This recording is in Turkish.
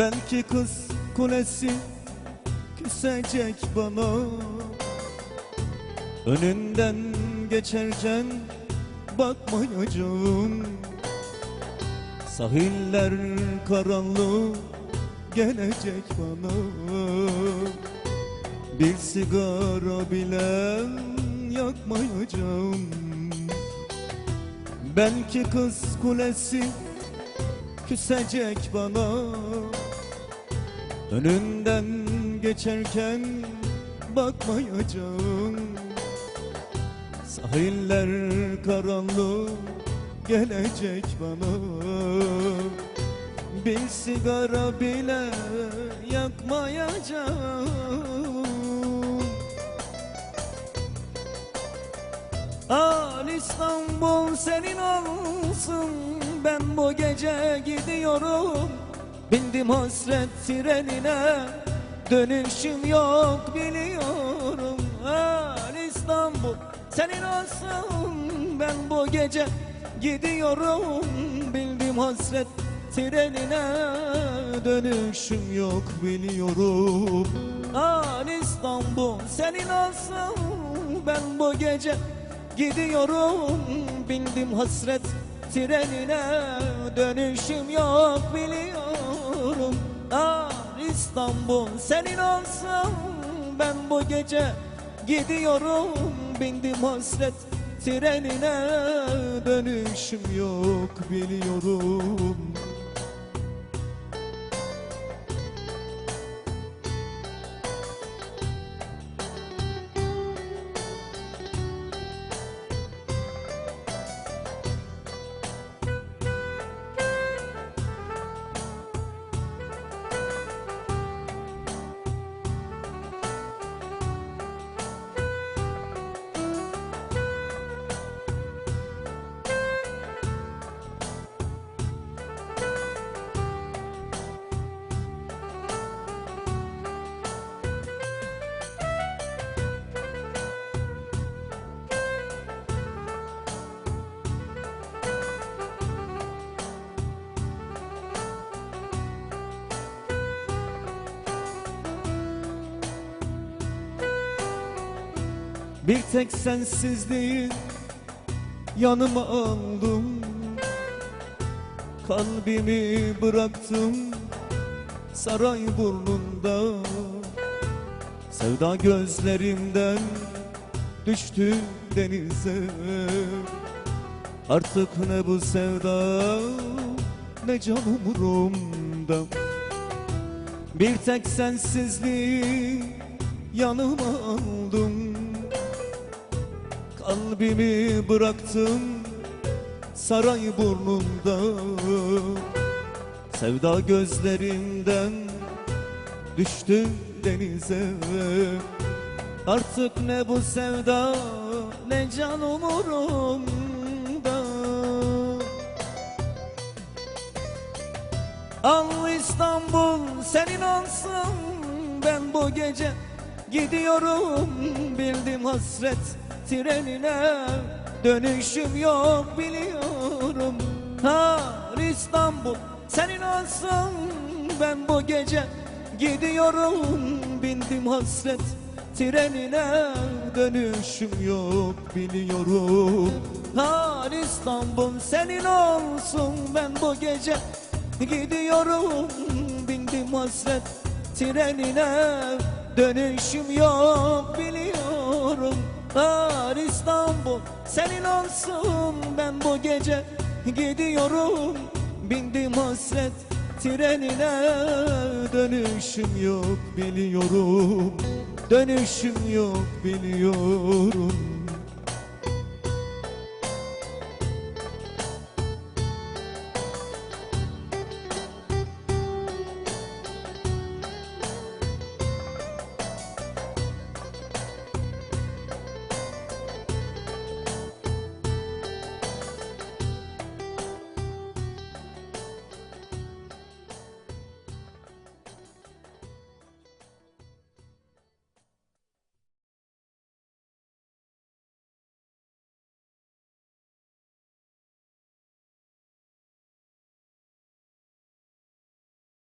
Belki kız kulesi küsecek bana. Önünden geçerken bakmayacağım. Sahiller karanlık gelecek bana. Bir sigara bile yakmayacağım. Belki kız kulesi küsecek bana Önünden geçerken bakmayacağım. Sahiller karanlık gelecek bana. Bir sigara bile yakmayacağım. Al İstanbul senin olsun. Ben bu gece gidiyorum Bindim hasret trenine Dönüşüm yok biliyorum. Al İstanbul senin olsun Ben bu gece gidiyorum. Bildim hasret trenine Dönüşüm yok biliyorum. Al İstanbul senin olsun Ben bu gece gidiyorum. Bindim hasret trenine Dönüşüm yok biliyorum Ah İstanbul senin olsun. Ben bu gece gidiyorum Bindim hasret trenine. Dönüşüm yok biliyorum Bir tek sensizliği yanıma aldım. Kalbimi bıraktım saray burnunda. Sevda gözlerimden düştü denize. Artık ne bu sevda ne can umurumda. Bir tek sensizliği yanıma aldım Kalbimi bıraktım saray burnunda. Sevda gözlerimden düştü denize. Artık ne bu sevda ne can umurumda. Al İstanbul senin olsun. Ben bu gece gidiyorum. Bildim hasret trenine Dönüşüm yok biliyorum. Ha İstanbul senin olsun Ben bu gece gidiyorum. Bindim hasret trenine Dönüşüm yok biliyorum. Ha İstanbul senin olsun. Ben bu gece gidiyorum. Bindim hasret trenine Dönüşüm yok biliyorum Ah İstanbul senin olsun. Ben bu gece gidiyorum. Bindim hasret trenine. Dönüşüm yok biliyorum. Dönüşüm yok biliyorum